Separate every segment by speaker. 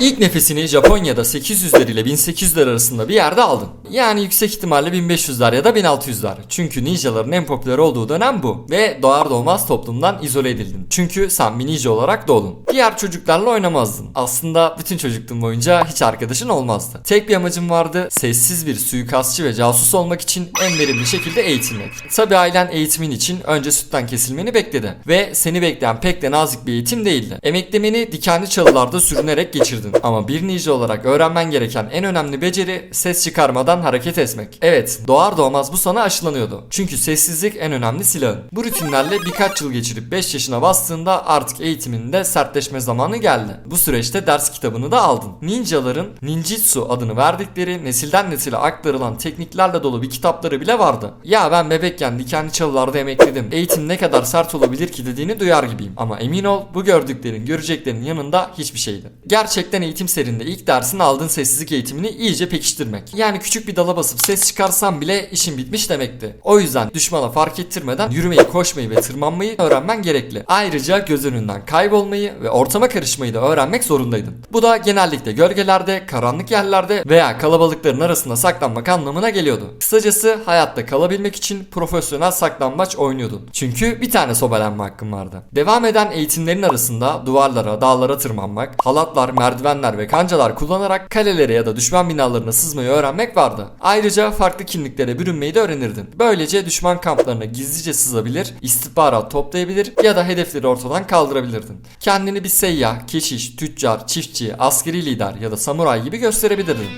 Speaker 1: İlk nefesini Japonya'da 800'ler ile 1800'ler arasında bir yerde aldın. Yani yüksek ihtimalle 1500'ler ya da 1600'ler. Çünkü ninjaların en popüler olduğu dönem bu. Ve doğar doğmaz toplumdan izole edildin. Çünkü sen bir ninja olarak doğdun. Diğer çocuklarla oynamazdın. Aslında bütün çocukluğun boyunca hiç arkadaşın olmazdı. Tek bir amacın vardı. Sessiz bir suikastçı ve casus olmak için en verimli şekilde eğitilmek. Tabi ailen eğitimin için önce sütten kesilmeni bekledi. Ve seni bekleyen pek de nazik bir eğitim değildi. Emeklemeni dikenli çalılarda sürünerek geçirdin. Ama bir ninja olarak öğrenmen gereken en önemli beceri ses çıkarmadan hareket etmek. Evet doğar doğmaz bu sana aşılanıyordu. Çünkü sessizlik en önemli silahın. Bu rutinlerle birkaç yıl geçirip 5 yaşına bastığında artık eğitiminde sertleşme zamanı geldi. Bu süreçte ders kitabını da aldın. Ninjaların ninjitsu adını verdikleri nesilden nesile aktarılan tekniklerle dolu bir kitapları bile vardı. Ya ben bebekken dikenli çalılarda emekledim. Eğitim ne kadar sert olabilir ki dediğini duyar gibiyim. Ama emin ol bu gördüklerin göreceklerin yanında hiçbir şeydi. Gerçekten eğitim serinde ilk dersini aldığın sessizlik eğitimini iyice pekiştirmek. Yani küçük bir dala basıp ses çıkarsan bile işin bitmiş demekti. O yüzden düşmana fark ettirmeden yürümeyi, koşmayı ve tırmanmayı öğrenmen gerekli. Ayrıca göz önünden kaybolmayı ve ortama karışmayı da öğrenmek zorundaydın. Bu da genellikle gölgelerde, karanlık yerlerde veya kalabalıkların arasında saklanmak anlamına geliyordu. Kısacası hayatta kalabilmek için profesyonel saklambaç oynuyordun. Çünkü bir tane sobelenme hakkın vardı. Devam eden eğitimlerin arasında duvarlara, dağlara tırmanmak, halatlar, merdivenler ve kancalar kullanarak kalelere ya da düşman binalarına sızmayı öğrenmek vardı. Ayrıca farklı kimliklere bürünmeyi de öğrenirdin. Böylece düşman kamplarına gizlice sızabilir, istihbarat toplayabilir ya da hedefleri ortadan kaldırabilirdin. Kendini bir seyyah, keşiş, tüccar, çiftçi, askeri lider ya da samuray gibi gösterebilirdin.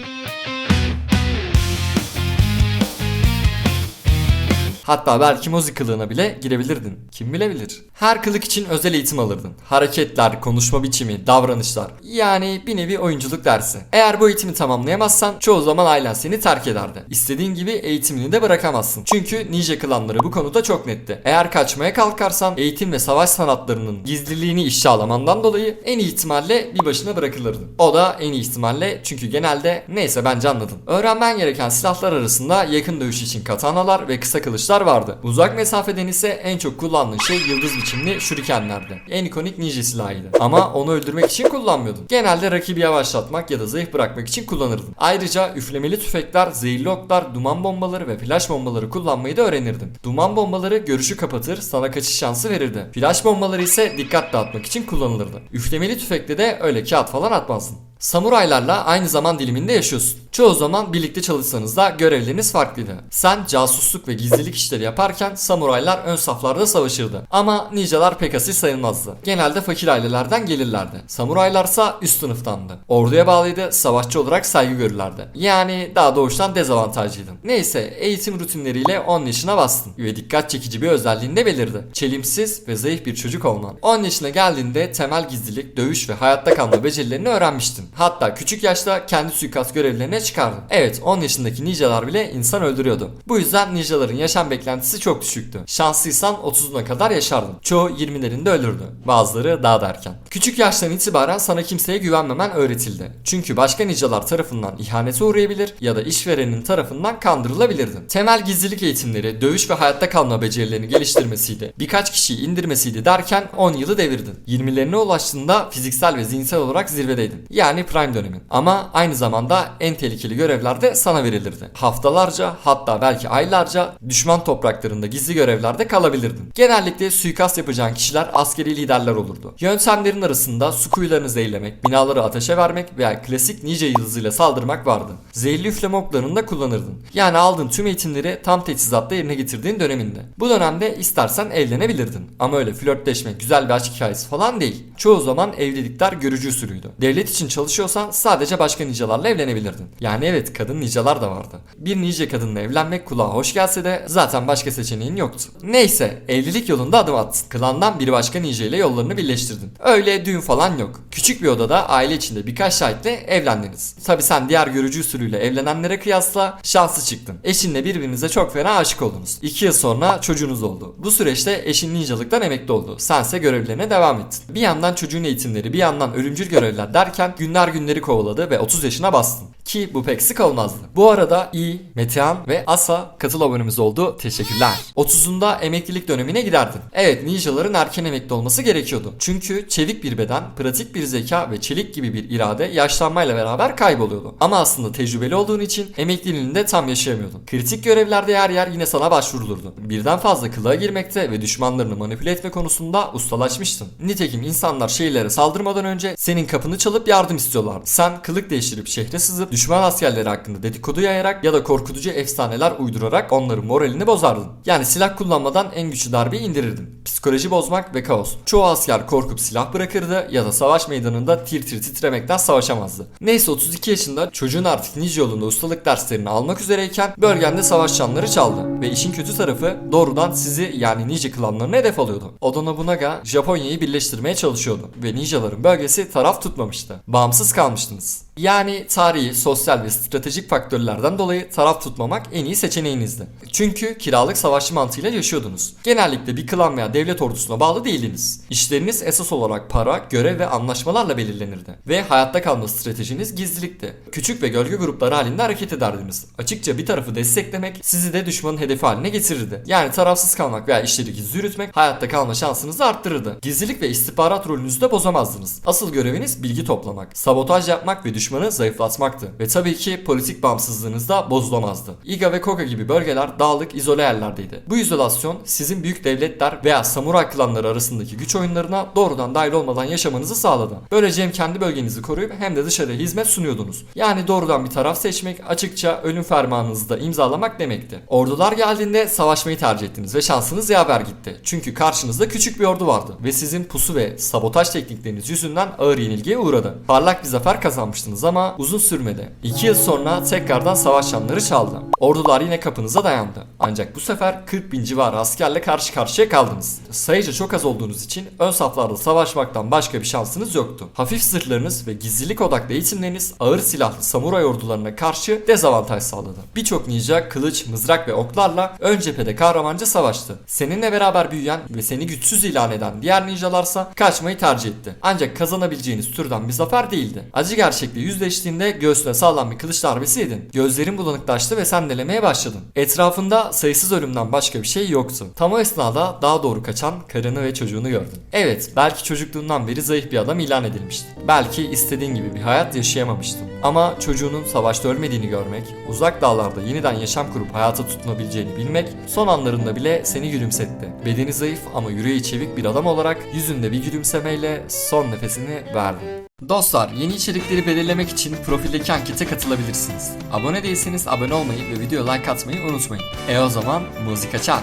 Speaker 1: Hatta belki kılığına bile girebilirdin. Kim bilebilir. Her kılık için özel eğitim alırdın. Hareketler, konuşma biçimi, davranışlar. Yani bir nevi oyunculuk dersi. Eğer bu eğitimi tamamlayamazsan çoğu zaman ailen seni terk ederdi. İstediğin gibi eğitimini de bırakamazsın. Çünkü ninja klanları bu konuda çok netti. Eğer kaçmaya kalkarsan eğitim ve savaş sanatlarının gizliliğini işe alamandan dolayı en ihtimalle bir başına bırakılırdın. O da en ihtimalle çünkü genelde neyse bence anladın. Öğrenmen gereken silahlar arasında yakın dövüş için katanalar ve kısa kılıçlar vardı. Uzak mesafeden ise en çok kullandığın şey yıldız biçimli şurikenlerdi. En ikonik ninja silahıydı. Ama onu öldürmek için kullanmıyordun. Genelde rakibi yavaşlatmak ya da zayıf bırakmak için kullanırdın. Ayrıca üflemeli tüfekler, zehirli oklar, duman bombaları ve flash bombaları kullanmayı da öğrenirdin. Duman bombaları görüşü kapatır, sana kaçış şansı verirdi. Flash bombaları ise dikkat dağıtmak için kullanılırdı. Üflemeli tüfekte de öyle kağıt falan atmazdın. Samuraylarla aynı zaman diliminde yaşıyorsun. Çoğu zaman birlikte çalışsanız da görevleriniz farklıydı. Sen casusluk ve gizlilik işleri yaparken samuraylar ön saflarda savaşırdı. Ama ninjalar pek asil sayılmazdı. Genelde fakir ailelerden gelirlerdi. Samuraylarsa üst sınıftandı. Orduya bağlıydı, savaşçı olarak saygı görürlerdi. Yani daha doğuştan dezavantajlıydın. Neyse eğitim rutinleriyle 10 yaşına bastın ve dikkat çekici bir özelliğin de belirdi. Çelimsiz ve zayıf bir çocuk olman. 10 yaşına geldiğinde temel gizlilik, dövüş ve hayatta kalma becerilerini öğrenmiştin. Hatta küçük yaşta kendi suikast görevlerine çıkardın. Evet 10 yaşındaki ninjalar bile insan öldürüyordu. Bu yüzden ninjaların yaşam beklentisi çok düşüktü. Şanslıysan 30'una kadar yaşardın. Çoğu 20'lerinde ölürdü. Bazıları daha da erken. Küçük yaştan itibaren sana kimseye güvenmemen öğretildi. Çünkü başka ninjalar tarafından ihanete uğrayabilir ya da işverenin tarafından kandırılabilirdin. Temel gizlilik eğitimleri, dövüş ve hayatta kalma becerilerini geliştirmesiydi. Birkaç kişiyi indirmesiydi derken 10 yılı devirdin. 20'lerine ulaştığında fiziksel ve zihinsel olarak zirvedeydin. Yani prime dönemin. Ama aynı zamanda en tehlikeli görevler de sana verilirdi. Haftalarca hatta belki aylarca düşman topraklarında gizli görevlerde kalabilirdin. Genellikle suikast yapacağın kişiler askeri liderler olurdu. Yöntemlerin arasında su kuyularını zehirlemek, binaları ateşe vermek veya klasik ninja yıldızıyla saldırmak vardı. Zehirli üfleme oklarını da kullanırdın. Yani aldığın tüm eğitimleri tam teçhizatta yerine getirdiğin döneminde. Bu dönemde istersen evlenebilirdin. Ama öyle flörtleşmek, güzel bir aşk hikayesi falan değil. Çoğu zaman evlilikler görücü usulüydü. Devlet için çalışıyorsan sadece başka ninjalarla evlenebilirdin. Yani evet kadın ninjalar da vardı. Bir ninja kadınla evlenmek kulağa hoş gelse de zaten başka seçeneğin yoktu. Neyse evlilik yolunda adım attın. Klandan bir başka ninja ile yollarını birleştirdin. Öyle düğün falan yok. Küçük bir odada aile içinde birkaç şahitle evlendiniz. Tabi sen diğer görücü usulüyle evlenenlere kıyasla şanslı çıktın. Eşinle birbirinize çok fena aşık oldunuz. İki yıl sonra çocuğunuz oldu. Bu süreçte eşin ninjalıktan emekli oldu. Sense görevlerine devam ettin. Bir yandan çocuğun eğitimleri bir yandan ölümcül görevler derken günler günleri kovaladı ve 30 yaşına bastın. Ki bu pek sık olmazdı. Bu arada İ, Metehan ve Asa katıl abonemiz oldu. Teşekkürler. 30'unda emeklilik dönemine giderdin. Evet ninjaların erken emekli olması gerekiyordu. Çünkü çevik bir beden, pratik bir zeka ve çelik gibi bir irade yaşlanmayla beraber kayboluyordu. Ama aslında tecrübeli olduğun için emekliliğini de tam yaşayamıyordun. Kritik görevlerde yer yer yine sana başvurulurdu. Birden fazla kılığa girmekte ve düşmanlarını manipüle etme konusunda ustalaşmıştın. Nitekim insanlar şehirlere saldırmadan önce senin kapını çalıp yardım istiyorlardı. Sen kılık değiştirip şehre sızıp düşman askerleri hakkında dedikodu yayarak ya da korkutucu efsaneler uydurarak onların moralini bozardın. Yani silah kullanmadan en güçlü darbeyi indirirdin. Psikoloji bozmak ve kaos. Çoğu asker korkup silah bırakırdı ya da savaş meydanında tir tir titremekten savaşamazdı. Neyse 32 yaşında çocuğun artık ninja yolunda ustalık derslerini almak üzereyken bölgende savaş çanları çaldı. Ve işin kötü tarafı doğrudan sizi yani ninja klanlarını hedef alıyordu. Oda Nobunaga Japonya'yı birleştirmeye çalışıyordu ve ninjaların bölgesi taraf tutmamıştı. Bağımsız kalmıştınız. Yani tarihi, sosyal ve stratejik faktörlerden dolayı taraf tutmamak en iyi seçeneğinizdi. Çünkü kiralık savaşçı mantığıyla yaşıyordunuz. Genellikle bir klan veya devlet ordusuna bağlı değildiniz. İşleriniz esas olarak para, görev ve anlaşmalarla belirlenirdi. Ve hayatta kalma stratejiniz gizlilikti. Küçük ve gölge grupları halinde hareket ederdiniz. Açıkça bir tarafı desteklemek sizi de düşmanın hedefi haline getirirdi. Yani tarafsız kalmak veya işleri gizli yürütmek hayatta kalma şansınızı arttırırdı. Gizlilik ve istihbarat rolünüzü de bozamazdınız. Asıl göreviniz bilgi toplamak, sabotaj yapmak ve düşmanı zayıflatmaktı. Ve tabii ki politik bağımsızlığınız da bozulamazdı. Iga ve Koga gibi bölgeler dağlık izole yerlerdeydi. Bu izolasyon sizin büyük devletler veya samuray klanları arasındaki güç oyunlarına doğrudan dahil olmadan yaşamanızı sağladı. Böylece hem kendi bölgenizi koruyup hem de dışarıya hizmet sunuyordunuz. Yani doğrudan bir taraf seçmek açıkça ölüm fermanınızı da imzalamak demekti. Ordular geldiğinde savaşmayı tercih ettiniz ve şansınız yaver gitti. Çünkü karşınızda küçük bir ordu vardı ve sizin pusu ve sabotaj teknikleriniz yüzünden ağır yenilgiye uğradı. Parlak bir zafer kazanmıştınız ama uzun sürmedi. 2 yıl sonra tekrardan savaş çanları çaldı. Ordular yine kapınıza dayandı. Ancak bu sefer 40 bin civarı askerle karşı karşıya kaldınız. Sayıca çok az olduğunuz için ön saflarda savaşmaktan başka bir şansınız yoktu. Hafif zırhlarınız ve gizlilik odaklı eğitimleriniz ağır silahlı samuray ordularına karşı dezavantaj sağladı. Birçok ninja kılıç, mızrak ve oklarla ön cephede kahramanca savaştı. Seninle beraber büyüyen ve seni güçsüz ilan eden diğer ninjalarsa kaçmayı tercih etti. Ancak kazanabileceğiniz türden bir zafer değildi. Acı gerçekle yüzleştiğinde göğsüne sağlam bir kılıç darbesi yedin. Gözlerin bulanıklaştı ve sendelemeye başladın. Etrafında sayısız ölümden başka bir şey yoktu. Tam o esnada daha doğru kaçan karını ve çocuğunu gördün. Evet belki çocukluğundan beri zayıf bir adam ilan edilmişti. Belki istediğin gibi bir hayat yaşayamamıştın. Ama çocuğunun savaşta ölmediğini görmek, uzak dağlarda yeniden yaşam kurup hayata tutunabileceğini bilmek son anlarında bile seni gülümsetti. Bedeni zayıf ama yüreği çevik bir adam olarak yüzünde bir gülümsemeyle son nefesini verdi. Dostlar yeni içerikleri belirlemek için profildeki ankete katılabilirsiniz. Abone değilseniz abone olmayı ve video like atmayı unutmayın. E o zaman müzik açar.